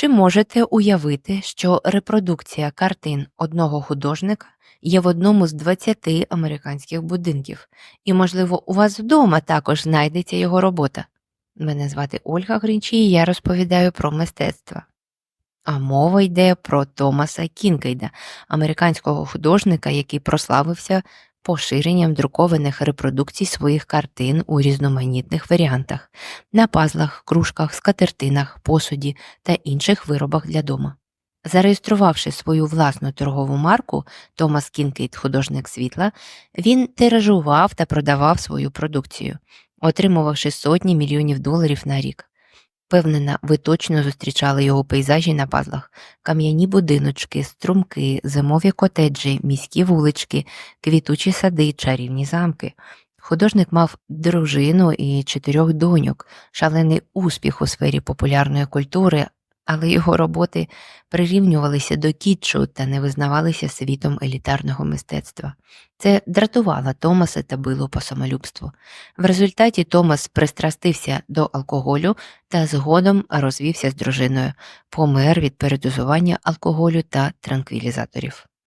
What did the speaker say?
Чи можете уявити, що репродукція картин одного художника є в одному з 20 американських будинків, і, можливо, у вас вдома також знайдеться його робота? Мене звати Ольга Гринчі, і я розповідаю про мистецтво. А мова йде про Томаса Кінкейда, американського художника, який прославився поширенням друкованих репродукцій своїх картин у різноманітних варіантах на пазлах, кружках, скатертинах, посуді та інших виробах для дома. Зареєструвавши свою власну торгову марку Томас Кінкейд художник світла, він тиражував та продавав свою продукцію, отримувавши сотні мільйонів доларів на рік. Впевнена, ви точно зустрічали його пейзажі на пазлах, кам'яні будиночки, струмки, зимові котеджі, міські вулички, квітучі сади, чарівні замки. Художник мав дружину і чотирьох доньок, шалений успіх у сфері популярної культури, але його роботи прирівнювалися до кітчу та не визнавалися світом елітарного мистецтва. Це дратувало Томаса та било по самолюбству. В результаті Томас пристрастився до алкоголю та згодом розвівся з дружиною, помер від передозування алкоголю та транквілізаторів.